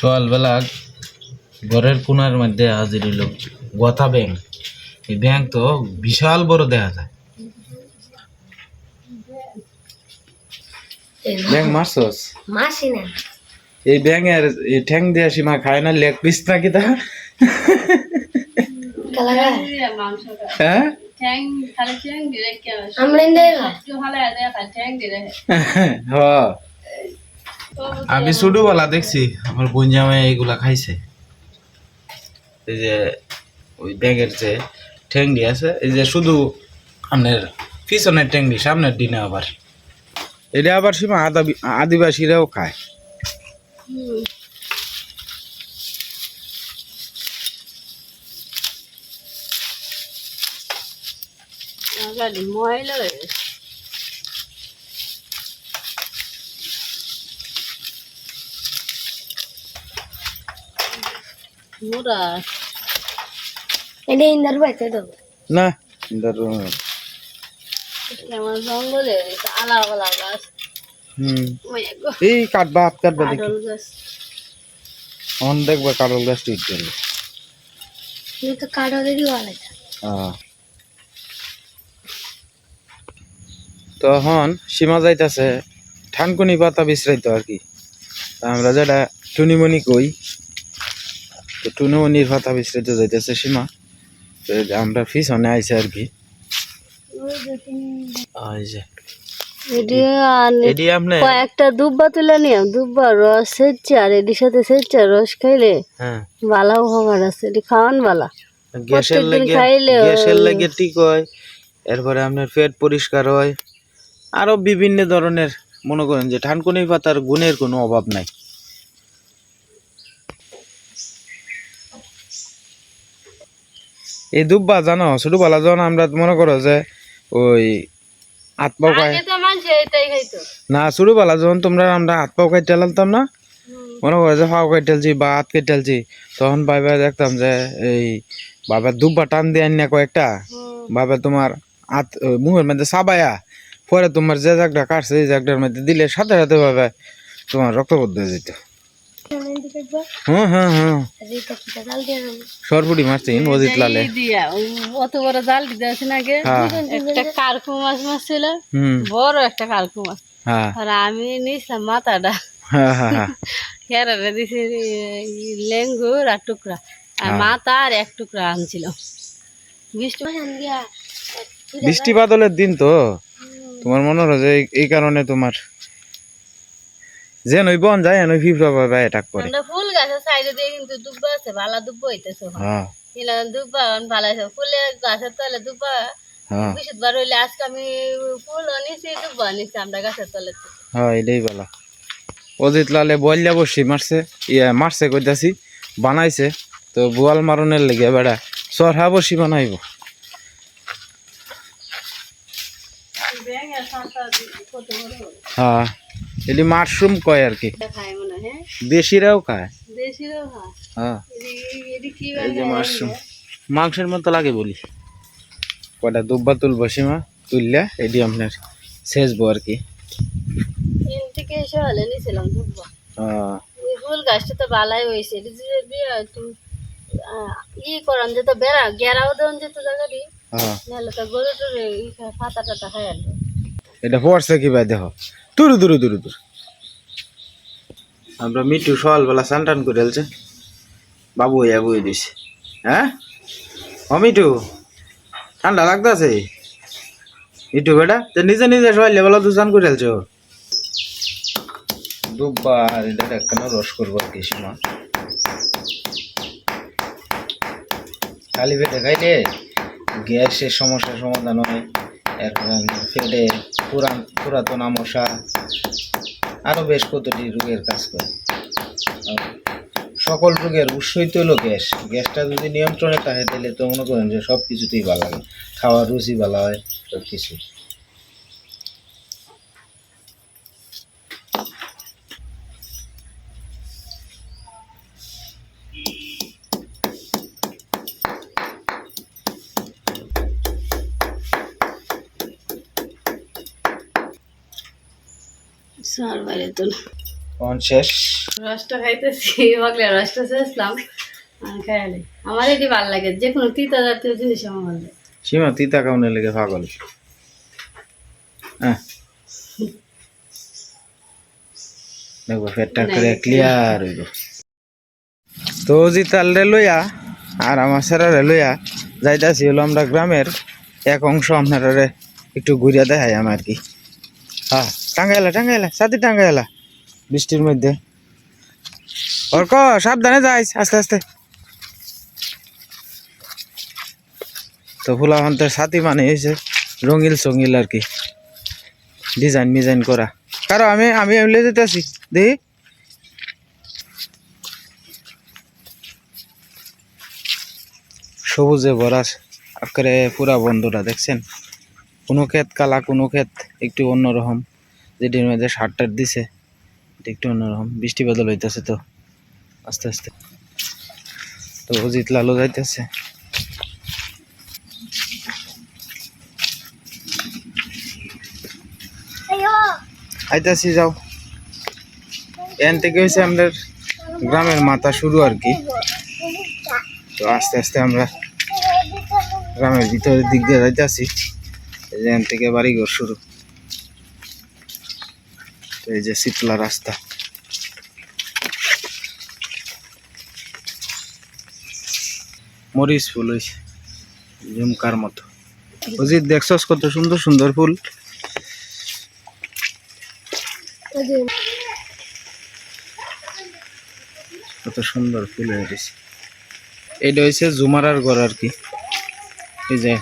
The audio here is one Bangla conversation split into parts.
সকালবেলা ঘরের কোনার মধ্যে হাজির হইল গথা ব্যাংক। এই ব্যাংক তো বিশাল বড় দেখা যায়। ব্যাংক মারছস? মাসি না। এই ব্যাঙের এই ঠ্যাং দিয়া সীমা খায় না লেগ পিস নাকি তা হ্যাঁ? আমরা আমি ছোটবেলা দেখছি, আমার বোনজামাই এইগুলা খাইছে। এই যে, ওই ব্যাগের যে ঠ্যাংডি আছে, এই যে শুধু আপনার পিছনের ঠ্যাংডি সামনের দিনে আবার। এটা আবার সীমা আদাবি, আদিবাসীরাও খায়। গেছে। ইন্দার বাইতে দেবো না ধরো, কেমন জঙ্গলে আলা আলা গাছ হুম এই কাটবা হাত কাটবা দেখি অন দেখবা কারল গাছ ঠিক গেলে তুমি তো কাটা দেখি ভালো তখন সীমা যাইতাছে ঠানকুনি পাতা বিশ্রাইতো আর কি আমরা যেটা টুনিমণি কই তো টুনিমণির পাতা বিশ্রাইতে যাইতেছে সীমা। তো আমরা পিছনে আইছে আর কি। কয়েকটা দুব্বা তুলে দুব্বা রস সেচ্ছে আর এটির সাথে সেচ্ছে রস খাইলে হ্যাঁ। উপকার আছে। এটি খাওয়ান ভালা গ্যাসের লাগে গ্যাসের লাগে ঠিক হয়। এরপরে আপনার পেট পরিষ্কার হয়। আরও বিভিন্ন ধরনের মনে করেন যে ঠানকুনি পাতার গুণের কোনো অভাব নাই। এই দুব্বা জানো ছোটবেলা যখন আমরা মনে করো যে ওই হাত পাও খাই না ছোটবেলা যখন তোমরা আমরা হাত পাও খাইতে আনতাম না মনে করো যে পাও কাইটেলছি বা হাত কাইটেলছি তখন ভাইবা দেখতাম যে এই বাবা দুব্বা টান দিয়ে আনিয়া কয়েকটা বাবা তোমার হাত মুখের মধ্যে সাবায়া পরে তোমার যে জায়গাটা কাটছে এই জায়গাটার মধ্যে দিলে সাথে সাথে ভাবে তোমার রক্তবদ্ধ হয়ে যেত। সরপুরি অজিত লালে। অত বড় জাল নাকি হ্যাঁ। একটা কারকু মাছ মাছ ছিল বড় একটা কারকু মাছ। হ্যাঁ। আর আমি নিছিলাম মাথাটা। হ্যাঁ হ্যাঁ হ্যাঁ। হেরারে দিছি লেঙ্গুর আর টুকরা। আর মাথা আর এক টুকরা আনছিলাম বৃষ্টি বৃষ্টি বাদলের দিন তো। তোমার মনে হলো যে এই কারণে তোমার যে নই বন যায় নই ফিফরা পাবে অ্যাটাক করে আমরা ফুল গাছের সাইডে দিয়ে কিন্তু দুব্বা আছে ভালো দুব্বা হইতেছে হ্যাঁ। দুব্বা ভালো আছে। ফুলের গাছের তলে দুব্বা। হ্যাঁ। বৃহস্পতিবার হইলে আজকে আমি ফুল নিছি দুব্বা নিছি আমরা গাছের তলে। হ্যাঁ এটাই বলা অজিত লালে বইলা বসি মারছে ইয়া মারছে কইতাছি বানাইছে। তো বোয়াল মারনের লেগে বেড়া সরহা বসি বানাইব। হ্যাঁ। এটি মাশরুম কয় আর কি? খায় মনে হয় দেশিরাও খায়? দেশিরও খায়। হ্যাঁ। এই যে মাশরুম। মাংসের মতো লাগে বলি। কয়টা দুব্বা তুলবো সীমা? তুললে এটি আপনার শেষবো আর কি। এন থেকে এসে হলে নিছিলাম দুব্বা। হ্যাঁ। ফুল গাছটা তো ভালাই হয়েছে এটি যে একটু ই করান যেত বেড়া গেরাও দেন যেত জায়গা দি হ্যাঁ। নাহলে তো গরু টরু ই পাতা টাতা খাই এটা পড়ছে কি ভাই দেখো তুরু তুরু তুরু তুরু আমরা মিঠু সকালবেলা স্নান টান করে এলছে বাবু ইয়া বই দিছে। হ্যাঁ? ও মিঠু ঠান্ডা লাগতেছে? মিঠু বেটা তো নিজে নিজে সকালে বেলা দু স্নান করে এলছো দুব্বা আর এটা একখানা রস করব আর কি সীমা খালি পেটে খাইলে গ্যাসের সমস্যার সমাধান হয় এরপর পেটে পুরান পুরাতন আমশা আরও বেশ কতটি রোগের কাজ করে। সকল রোগের উৎসই তো হলো গ্যাস। গ্যাসটা যদি নিয়ন্ত্রণে থাকে তাহলে তো মনে করেন যে সব কিছুতেই ভালো লাগে। খাওয়ার রুচি ভালো হয় সব কিছু শেষ? রসটা খাইতেছি রসটা শেষলাম খাইলে আমার এটি ভালো লাগে যে কোনো তিতা জাতীয় জিনিস আমার ভালো লাগে। সীমা তিতা লেগে পাগল? হ্যাঁ। দেখব পেটটা করে ক্লিয়ার হইব। তো জিতালরে লইয়া আর আমার সেরারে লইয়া যাইতাছি হলো আমরা গ্রামের এক অংশ আপনারা একটু ঘুরিয়া দেখাই আমার আর কি। হ্যাঁ। টাঙ্গাইলা টাঙ্গাইলা, সাথে টাঙ্গাইলা। বৃষ্টির মধ্যে। অর্ক, সাবধানে যাইস, আস্তে আস্তে। তো ফুলাহান্তের সাথী মানে হয়েছে রঙিল সঙ্গিল আর কি। ডিজাইন মিজাইন করা। কারও আমি আমি এমলে যেতেছি। দেখি সবুজে ভরা আকারে পুরা বন্ধুরা দেখছেন? কোনো ক্ষেত কালা, কোনো ক্ষেত একটু অন্যরকম। যেটির মধ্যে সারটার দিছে এটা একটু অন্যরকম। বৃষ্টি বাদল হইতেছে তো আস্তে আস্তে। তো অজিত লালু যাইতেছে। আইতাছি যাও। এখান থেকে হয়েছে আমাদের গ্রামের মাথা শুরু আর কি। তো আস্তে আস্তে আমরা গ্রামের ভিতরের দিক দিয়ে যাইতেছি। এখান থেকে বাড়িঘর শুরু। এই যে শীতলা রাস্তা। মরিচ ফুল হয়েছে ঝুমকার মতো। অজিত দেখছস কত সুন্দর সুন্দর ফুল? কত সুন্দর ফুল হয়ে গেছে। এইটা হয়েছে জুমারার ঘর আর কি। এই যে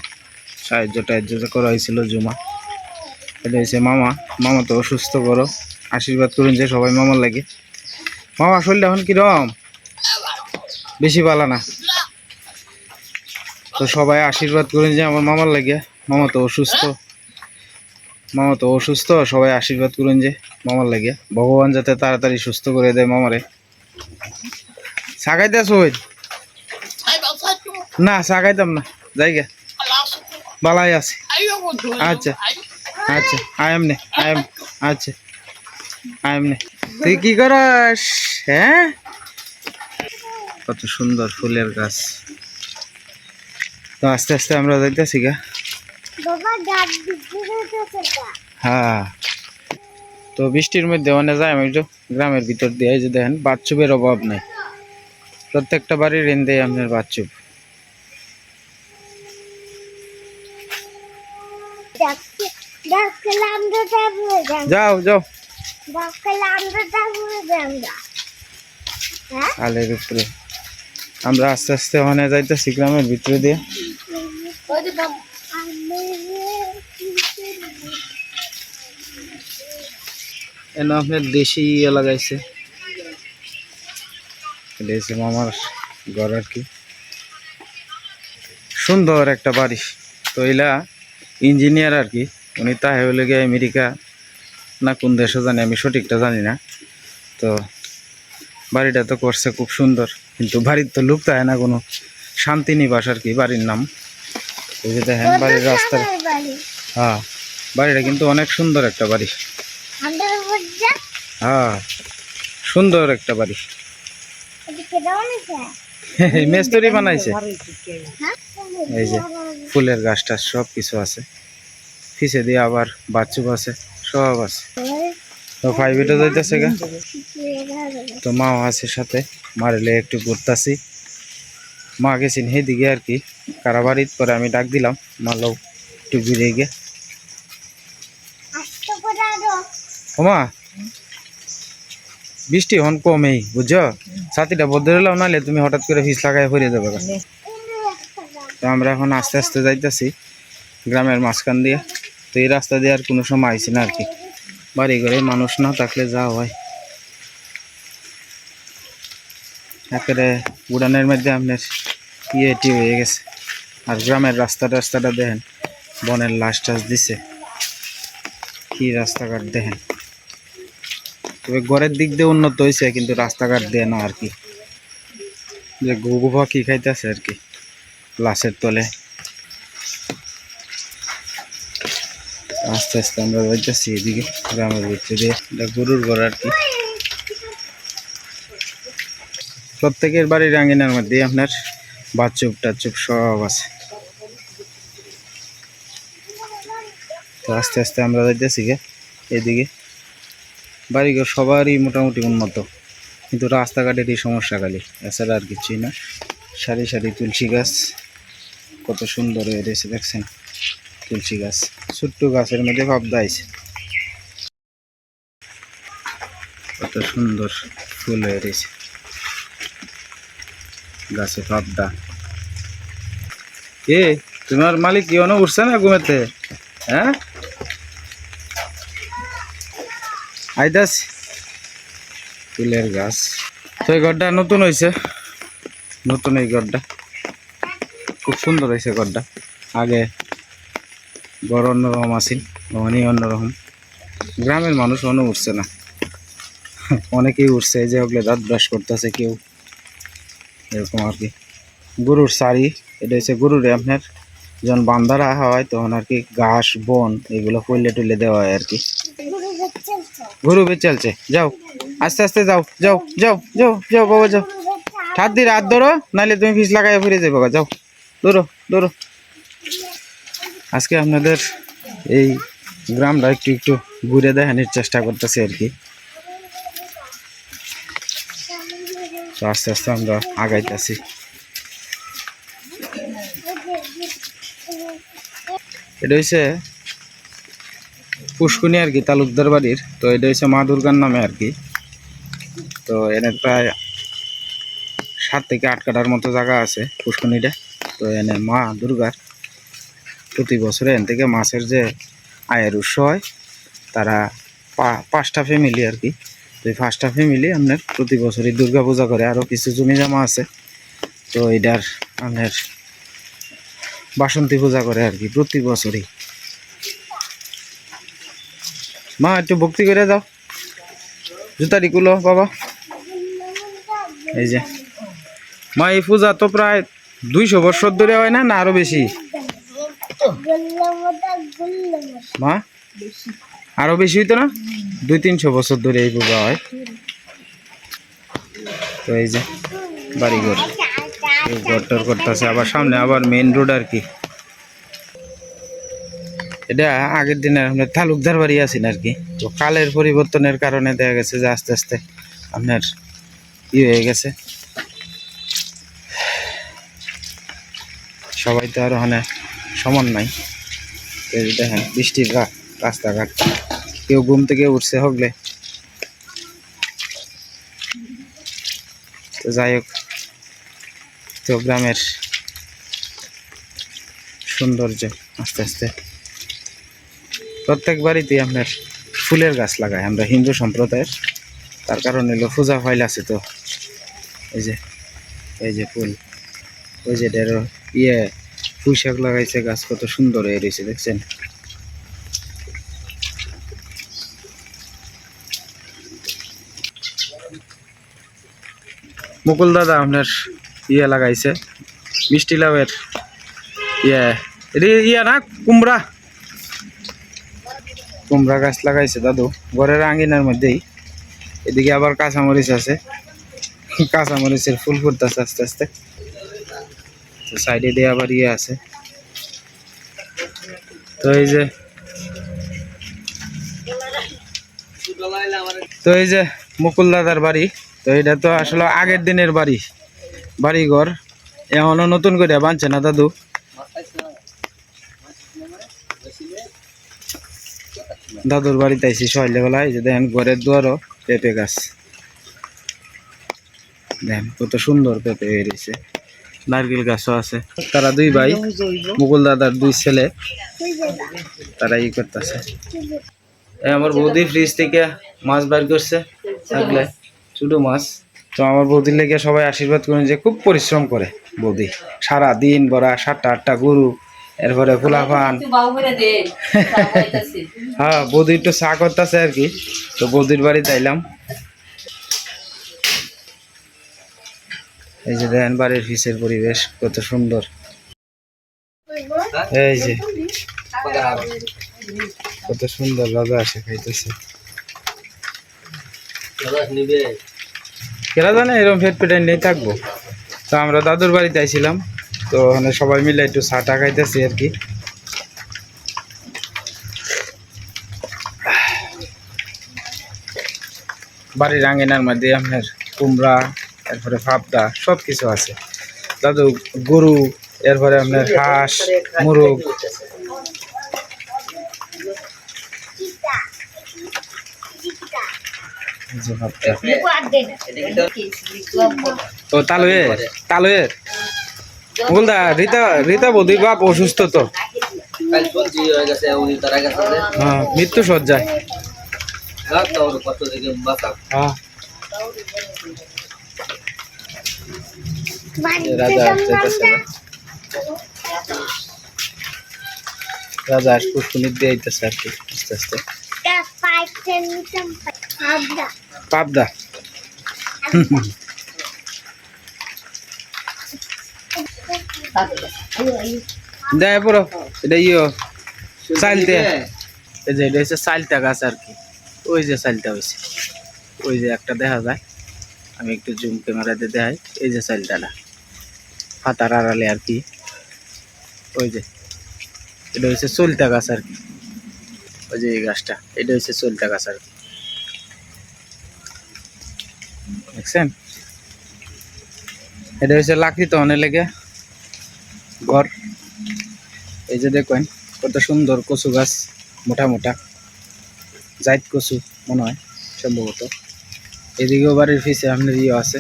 সাহায্য টাহায্য করা হয়েছিল জুমা এটা হয়েছে মামা। মামা তো অসুস্থ করো আশীর্বাদ করুন যে সবাই মামার লাগে। মামা, শরীরটা এখন কিরম? বেশি ভালো না। তো সবাই আশীর্বাদ করুন যে আমার মামার লাগে। মামা তো অসুস্থ। মামা তো অসুস্থ, সবাই আশীর্বাদ করুন যে মামার লাগে। ভগবান যাতে তাড়াতাড়ি সুস্থ করে দেয় মামারে। সাগাইতেছ ওই। না, সাগাইতাম না। জায়গা বালাই আছে। আচ্ছা আচ্ছা আই এম নে, আই এম আচ্ছা। তুই কি করস? হ্যাঁ? কত সুন্দর ফুলের গাছ। তো আস্তে আস্তে আমরা যাইতেছি গা। হ্যাঁ। তো বৃষ্টির মধ্যে অনেক যায় আমি একটু গ্রামের ভিতর দিয়ে এই যে দেখেন বাচ্চুপের অভাব নেই। প্রত্যেকটা বাড়ির রেন্দে আপনার বাচ্চুপ যাও যাও। আলের উপরে আমরা। আস্তে আস্তে ওখানে যাইতেছি গ্রামের ভিতরে দিয়ে। এনে আপনার দেশি ইয়ে লাগাইছে। এটা মামার ঘর আর কি। সুন্দর একটা বাড়ি। তো এলা ইঞ্জিনিয়ার আর কি। উনি তাহে হলে গিয়ে আমেরিকা না কোন দেশে জানি আমি সঠিকটা জানি না। তো বাড়িটা তো করছে খুব সুন্দর কিন্তু বাড়ির তো লুক তাহে না কোনো। শান্তি নিবাস আর কি বাড়ির নাম। এই যে দেখেন বাড়ির রাস্তা বাড়ি? হ্যাঁ বাড়িটা কিন্তু অনেক সুন্দর একটা বাড়ি। হ্যাঁ সুন্দর একটা বাড়ি। এদিকে দাও মেস্তরি বানাইছে। হ্যাঁ এই যে ফুলের গাছ টাছ সব কিছু আছে। পিছে দিয়ে আবার বাচ্চুপ আছে। সব আছে। তো ফাইভেটে যাইতেছে গা। তো মাও আছে সাথে মারিলে একটু ঘুরতাছি। মা গেছেন দিকে আর কি। কারাবাড়ির পরে আমি ডাক দিলাম মা লোক একটু ঘুরে গিয়ে। ওমা বৃষ্টি হন কমেই বুঝছ? ছাতিটা বদলে এলাম নাহলে তুমি হঠাৎ করে ফিস লাগাই ফিরে যাবে গা। তো আমরা এখন আস্তে আস্তে যাইতেছি গ্রামের মাঝখান দিয়ে। এই রাস্তা দিয়ে আর কোনো সময় আইসি না আর কি। বাড়ি ঘরে মানুষ না থাকলে যা হয়। একেবারে উড়ানের মধ্যে আপনার ইয়েটি হয়ে গেছে। আর গ্রামের রাস্তা রাস্তাটা দেখেন, বনের লাশ টাস দিছে। কি রাস্তাঘাট দেখেন। তবে ঘরের দিক দিয়ে উন্নত হয়েছে, কিন্তু রাস্তাঘাট দিয়ে না আর কি। যে ঘুঘু পাখি খাইতেছে আর কি, লাশের তলে। আস্তে আস্তে আমরা যাইতেছি এদিকে গ্রামের ভিতরে দিয়ে এটা গরুর ঘর আর কি। প্রত্যেকের বাড়ির আঙ্গিনার মধ্যে আপনার বাচ্চুপ টাচ্চুপ সব আছে। তো আস্তে আস্তে আমরা যাইতেছি গে, এদিকে। বাড়িঘর সবারই মোটামুটি উন্নত কিন্তু রাস্তাঘাটেরই সমস্যা খালি, এছাড়া আর কিছুই না। সারি সারি তুলসী গাছ, কত সুন্দর হয়ে রয়েছে দেখছেন। তুলসী গাছ, ছোট্ট গাছের মধ্যে ভাবদা আছে কত সুন্দর ফুল হয়ে রয়েছে। গাছে ভাবদা। কে তোমার মালিক কি অন উঠছে না ঘুমেতে? হ্যাঁ? আইদাস ফুলের গাছ। তো এই ঘরটা নতুন হয়েছে নতুন এই ঘরটা। খুব সুন্দর হয়েছে ঘরটা। আগে ঘর অন্যরকম আছিল অনেক অন্যরকম। গ্রামের মানুষ অন্য উঠছে না। অনেকেই উঠছে যে ওগুলো দাঁত ব্রাশ করতেছে কেউ। এরকম আর কি। গরুর শাড়ি এটা হচ্ছে গরুর আপনার যখন বান্ধা রাখা হয়, তখন আর কি ঘাস, বন, এগুলো পইলে টুলে দেওয়া হয় আর কি। গরু চলছে, যাও। আস্তে আস্তে যাও যাও যাও যাও যাও, বাবা, যাও। হাত দিয়ে হাত ধরো নাহলে তুমি ফিস লাগাই ফিরে যাব যাও। ধরো ধরো। আজকে আপনাদের এই গ্রামটা একটু একটু ঘুরে দেখানোর চেষ্টা করতেছি আর কি। তো আস্তে আস্তে আমরা আগাইতেছি। এটা হচ্ছে পুষ্কুনি আর কি, তালুকদার বাড়ির। তো এটা হচ্ছে মা দুর্গার নামে আর কি। তো এনে প্রায় সাত থেকে আট কাটার মতো জায়গা আছে পুষ্কুনিটা। তো এনে মা দুর্গার। প্রতি বছরে এন থেকে মাছের যে আয়ের উৎস হয়, তারা পাঁচটা ফ্যামিলি আর কি। তো এই পাঁচটা ফ্যামিলি আপনার প্রতি বছরই দুর্গা পূজা করে। আরও কিছু জমি জামা আছে। তো এটার আপনার বাসন্তী পূজা করে আর কি প্রতি বছরই। মা, একটু ভক্তি করে দাও। জুতারি কুলো, বাবা। এই যে। মা, এই পূজা তো প্রায় দুইশো বছর ধরে হয় না না আরও বেশি গুল্লা মতো গুল্লা মতো মা? আরও বেশি হইতো না? দুই তিনশো বছর ধরে এই পূজা হয়। তো এই যে বাড়িঘর। ঘরটর করতেছে। আবার সামনে আবার মেইন রোড আর কি। এটা আগের দিনের আপনার তালুকদার বাড়ি আছেন আর কি। তো কালের পরিবর্তনের কারণে দেখা গেছে যে আস্তে আস্তে আপনার ই হয়ে গেছে। সবাই তো আর ওখানে সমান নাই। দেখেন, বৃষ্টির রাত, রাস্তাঘাট। কেউ ঘুম থেকে উঠছে হগলে। তো যাই হোক, তো গ্রামের সৌন্দর্য আস্তে আস্তে। প্রত্যেক বাড়িতেই আপনার ফুলের গাছ লাগায় আমরা হিন্দু সম্প্রদায়ের। তার কারণ হলো পূজা ফাইল আছে তো। এই যে এই যে ফুল, ওই যে ডেরো ইয়ে পুঁই শাক লাগাইছে, গাছ কত সুন্দর হয়ে রয়েছে, দেখছেন? মুকুল দাদা আপনার ইয়ে লাগাইছে, মিষ্টি লাভের ইয়ে। ইয়ে না, কুমড়া। কুমড়া গাছ লাগাইছে দাদু, ঘরের আঙ্গিনার মধ্যেই। এদিকে আবার কাঁচামরিচ আছে, কাঁচামরিচের ফুল ফুটতেছে আস্তে আস্তে। তো সাইডে দিয়ে আবার ইয়ে আছে। তো এই যে তো এই যে মুকুল দাদার বাড়ি, তো এটা তো আসলে আগের দিনের বাড়ি বাড়ি ঘর এখনও নতুন করে বানছে না দাদু? দাদুর বাড়িতে আইসি এই যে দেখেন ঘরের দুয়ারও পেঁপে গাছ। দেখেন কত সুন্দর পেঁপে হয়ে রয়েছে। নারকেল গাছও আছে। তারা দুই ভাই মুকুল দাদার দুই ছেলে তারা ই করতেছে। এই আমার বৌদি ফ্রিজ থেকে মাছ বার করছে থাকলে। ছোটো মাছ। তো আমার বৌদির লেগে সবাই আশীর্বাদ করেন যে খুব পরিশ্রম করে বৌদি। সারা দিন বড়া সাতটা আটটা গরু এরপরে ফুলাফান। হ্যাঁ বৌদি একটু চা করতেছে আর কি। তো বৌদির বাড়ি আইলাম। এই যে দেখেন বাড়ির ফিসের পরিবেশ, কত সুন্দর। এই যে, কত সুন্দর রাজা আসে খাইতেছে। কেরা জানে এরকম ফেট পেটে নিয়ে থাকব। তো আমরা দাদুর বাড়িতে আইছিলাম, তো ওখানে সবাই মিলে একটু চাটা খাইতেছি আর কি। বাড়ির আঙ্গিনার মধ্যে আপনার কুমড়া এরপরে ফাপদা সব কিছু আছে। দাদু গরু এরপরে আপনার হাঁস মুরগ। বলদা রীতা রীতা বৌদি বাপ অসুস্থ তো। হয়ে মৃত্যু সজ্জায় হ্যাঁ। রাজা আসতেছে রাজা আস দিয়ে আইতেছে আর কি আস্তে আস্তে। পাবদা। দেয় পুরো এটা ইয়ে চাইলতে এই যে এটা হচ্ছে চাইলতা গাছ আর কি। ওই যে চাইলতা হয়েছে ওই যে একটা দেখা যায়। আমি একটু জুম ক্যামেরাতে দেখাই। এই যে চাইলতাটা পাতার আড়ালে আর কি। ওই যে, এটা হচ্ছে চলতা গাছ আর কি। ওই যে এই গাছটা, এটা হচ্ছে চলতা গাছ আর কি। দেখছেন? এটা হচ্ছে লাকড়ি তো অনেক লেগে ঘর। এই যে দেখেন, কত সুন্দর কচু গাছ, মোটা মোটা। জাইত কচু মনে হয়, সম্ভবত। এদিকেও বাড়ির পিছে আপনার ইয়ে আছে।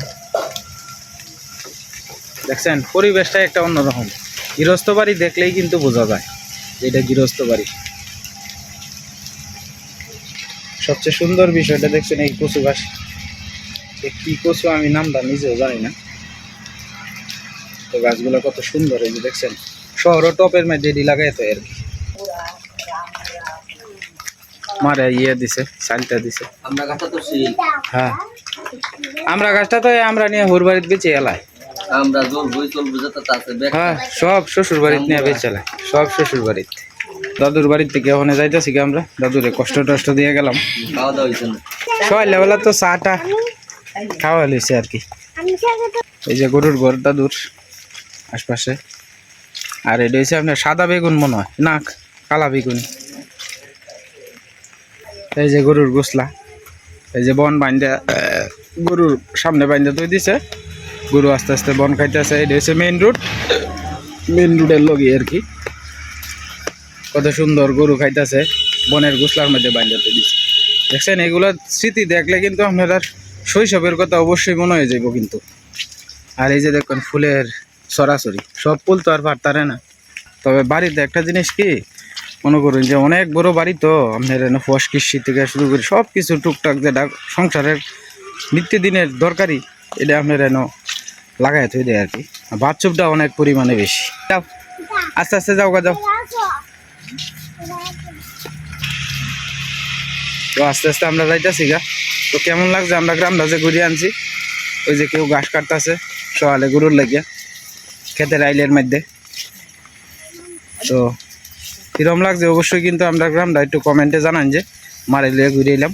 দেখছেন পরিবেশটা একটা অন্যরকম। গৃহস্থ বাড়ি দেখলেই কিন্তু বোঝা যায় যে এটা গৃহস্থ বাড়ি। সবচেয়ে সুন্দর বিষয়টা দেখছেন এই কচু গাছ। কি কচু আমি নামটা নিজেও জানি না। তো গাছগুলো কত সুন্দর এই দেখছেন শহর টপের মধ্যে এটি লাগাই তো আর কি। মারে ইয়ে দিছে চালটা দিছে। আমরা গাছটা তো হ্যাঁ। আমরা গাছটা তো আমরা নিয়ে হুর বাড়িতে বেঁচে এলাই। আমরা জোর বই চলবো যেতে আছে হ্যাঁ সব শ্বশুর বাড়িতে নিয়ে এলাই সব শ্বশুর বাড়িতে। দাদুর বাড়ির থেকে ওখানে যাইতেছি কি আমরা দাদুরে কষ্ট টষ্ট দিয়ে গেলাম। খাওয়া দাওয়া হয়েছে না? সকালবেলা তো চাটা খাওয়া লইছে আর কি। এই যে গরুর ঘর দাদুর আশপাশে। আর এটা হচ্ছে আপনার সাদা বেগুন মনে হয় না কালা বেগুন। এই যে গরুর গোসলা এই যে বন বাইন্দা গরুর সামনে বাইন্দা তুই দিছে। গরু আস্তে আস্তে বন খাইতেছে, এটা হচ্ছে মেইন রোড মেইন রোডের লগে আর কি। কত সুন্দর গরু খাইতেছে, বনের গোসলার মধ্যে বাইন্দা তুই দিছে। দেখছেন, এগুলো স্মৃতি দেখলে কিন্তু আপনার শৈশবের কথা অবশ্যই মনে হয়ে যাইব কিন্তু। আর এই যে দেখুন, ফুলের সরাসরি, সব ফুল তো আর পারতারে না। তবে বাড়িতে একটা জিনিস কি, মনে করুন যে অনেক বড় বাড়ি তো, আপনার ফস কৃষি থেকে শুরু করে সব কিছু টুকটাক যেটা সংসারের নিত্যদিনের দরকারি, এটা আপনার এনে লাগাই থই দেয় আর কি। বাথচুপটা অনেক পরিমাণে বেশি। যাও। আস্তে আস্তে যাও গা, যাও। তো আস্তে আস্তে আমরা যাইতেছি গা। তো কেমন লাগছে? আমরা গ্রামটা যে ঘুরিয়ে আনছি, ওই যে কেউ ঘাস কাটতেছে সকালে গরুর লাগিয়া, ক্ষেতের আইলের মধ্যে। তো কিরম লাগছে? অবশ্যই কিন্তু আমরা গ্রামটা একটু কমেন্টে জানান যে, মারে লিয়ে ঘুরে এলাম।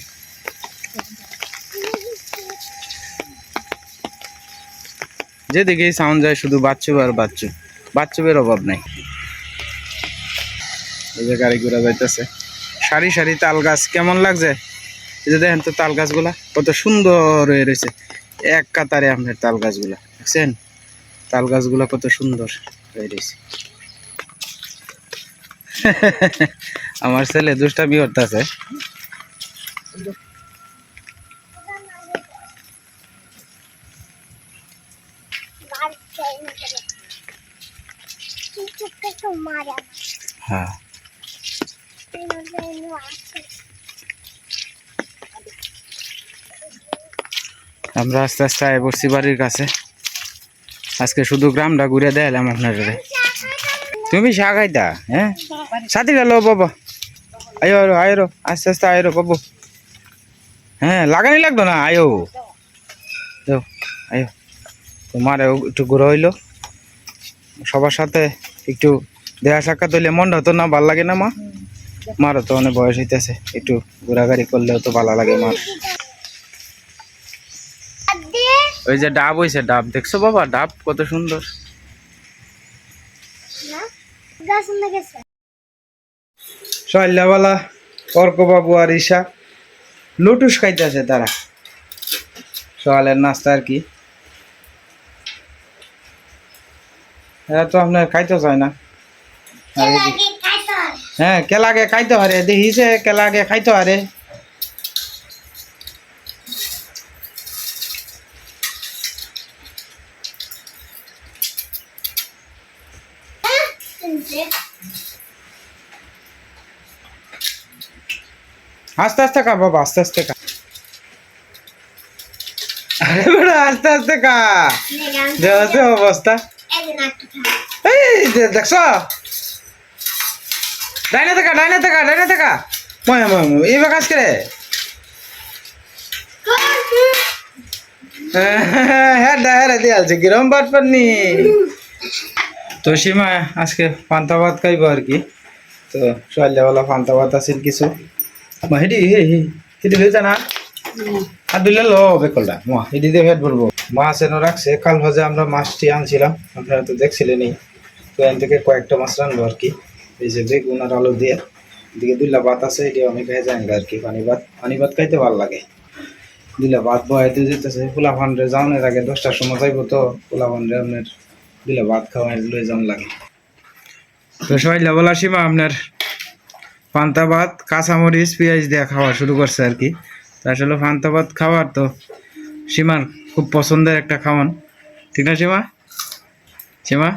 যেদিকেই সাউন্ড যায় শুধু বাচ্চু আর বাচ্চু। বাচ্চুবের অভাব নাই। এই যে গাড়ি ঘোড়া যাইতেছে। সারি সারি তাল গাছ, কেমন লাগছে? এই যে দেখেন তো তাল গাছগুলা, কত সুন্দর হয়ে রয়েছে। এক কাতারে আপনার তাল গাছগুলা, দেখছেন? তাল গাছগুলা কত সুন্দর হয়ে রয়েছে। আমার ছেলে দুষ্টা দুষ্টামি করতেছে। হ্যাঁ। আমরা আস্তে আস্তে আয় পড়ছি বাড়ির কাছে। আজকে শুধু গ্রামটা ঘুরে দেখালাম আপনাদের তুমি শাখাইতা হ্যাঁ? সাথী গেল বাবা। আয়ো আয়ো আয়ো, আস্তে আস্তে আয়ো বাবু। হ্যাঁ লাগানি লাগতো না? আয়ো। আয়ো। তোমার একটু ঘুরে হইল। সবার সাথে একটু দেখা সাক্ষাৎ হইলে মনটা তো না ভালো লাগে না মা। মারও তো অনেক বয়স হইতেছে, একটু ঘোরাঘুরি করলেও তো ভালো লাগে মার। ওই যে ডাব হয়েছে ডাব। দেখছ বাবা, ডাব কত সুন্দর। না অর্কবাবু আর ঈশা লুটুস খাইতেছে তারা। সকালের নাস্তা আর কি। এরা তো আপনার খাইতে চায় না। হ্যাঁ কেলাগে খাইতে পারে দেখিছে কেলাগে খাইতে পারে আস্তে আস্তে খা বাবা আস্তে আস্তে খা। আরে বেটা আস্তে আস্তে খা। দেখো অবস্থা এই না একটু খাও এই দে- দেখছ? ডাইনে থাকা ডাইনে থাকা ডাইনে থাকা। ময় ময় ময়, এইবার কাজ করে। হ্যাঁ হ্যাঁ দিয়ে আছে কিরম বাট পাননি। তো সীমা, আজকে পান্তা ভাত খাইব আর কি। তো সকালবেলা পান্তা ভাত আছিল কিছু। মা হেডি হে হে হেডি হয়ে না? আর দিলে লো, বেকলটা। মা হেডি দিয়ে ফেট ভরবো মাছ এনে রাখছে, কাল ভাজে আমরা মাছটি আনছিলাম। আপনারা তো দেখছিলেনই। তো এখান থেকে কয়েকটা মাছ রানবো আর কি। এই যে বেগুন আর আলু দিয়ে। এদিকে দুইলা ভাত আছে এটি অনেক হয়ে যায় আর কি। পানি ভাত পানি ভাত খাইতে ভালো লাগে। দুইলা ভাত বহাইতে যেতেছে পোলা ফান্ডে যাওয়ানোর আগে দশটার সময় যাইবো তো। পোলা ফান্ডে আপনার দুইলা ভাত খাওয়াই লয়ে যাওয়ান লাগে। তো সবাই বলা সীমা আপনার পান্তা ভাত, কাঁচামরিচ, পেঁয়াজ দিয়ে খাওয়া শুরু করছে আর কি। আসলে পান্তা ভাত খাওয়ার তো সীমার খুব পছন্দের একটা খাওয়ান। ঠিক না সীমা? সীমা?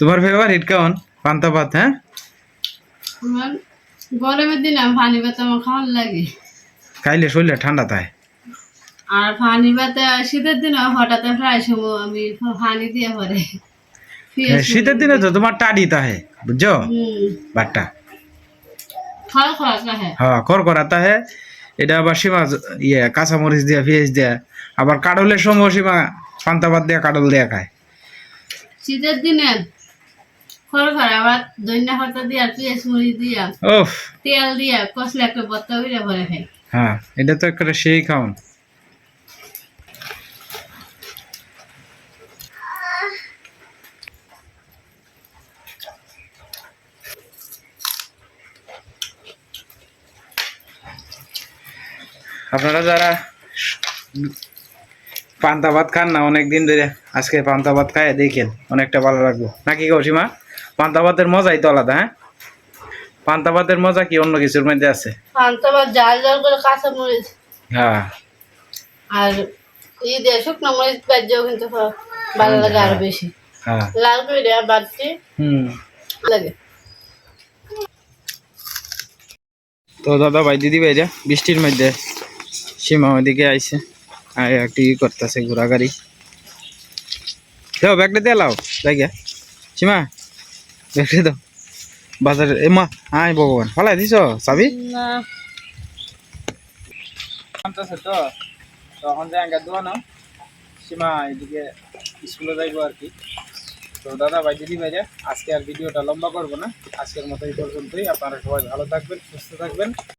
তোমার ফেভারিট কেমন পান্তা ভাত হ্যাঁ? আমার গরমের দিনে আমি পানি ভাত আমার খাওয়ার লাগে। খাইলে শরীরে ঠান্ডা থাকে আর পানি ভাতে শীতের দিনে হঠাৎ প্রায় সময় আমি পানি দিয়ে পরে হ্যাঁ, শীতের দিনে তো তোমার টাডি তাহে বুঝছ? বাটটা। হ্যাঁ কর করা তাহে। এটা আবার সীমা ইয়ে কাঁচামরিচ দিয়া পেঁয়াজ দিয়া। আবার কাডলের সময় সীমা পান্তা ভাত দিয়া কাডল দিয়া খায়। শীতের দিনে আবার হতা দিয়া পেঁয়াজ দিয়া ওফ তেল দিয়া কষলে একটা বত্তা ভরে খাই। হ্যাঁ এটা তো একটা সেই খাওন। আপনারা যারা পান্তা ভাত খান না অনেকদিন ধরে আজকে পান্তা ভাত খায় দেখেন অনেকটা ভালো লাগবে। নাকি কৌশিমা? পান্তা ভাতের মজাই তো আলাদা হ্যাঁ? পান্তা ভাতের মজা কি অন্য কিছুর মধ্যে আছে? পান্তা ভাত জাল জাল করে কাঁচা মরিচ। হ্যাঁ। আর ই দিয়ে শুকনো মরিচ কিন্তু ভালো লাগে আরও বেশি। হ্যাঁ। লাল করে দেওয়া বাড়তি হুম। লাগে। তো দাদা ভাই দিদি ভাই যা বৃষ্টির মধ্যে সীমা ওইদিকে আইছে। আর একটু ই করতেছে ঘোরাগাড়ি দাও ব্যাগটা দিয়ে লাও জায়গা সীমা। ব্যাগটা দাও বাজারে এ মা আয় ভগবান। ফলাই দিছ চাবি? তো তখন জায়গা দেওয়া না সীমা এদিকে স্কুলে যাইবো আর কি। তো দাদা ভাই দিদি ভাই আজকে আর ভিডিওটা লম্বা করব না। আজকের মতো এই পর্যন্তই। আপনারা সবাই ভালো থাকবেন সুস্থ থাকবেন।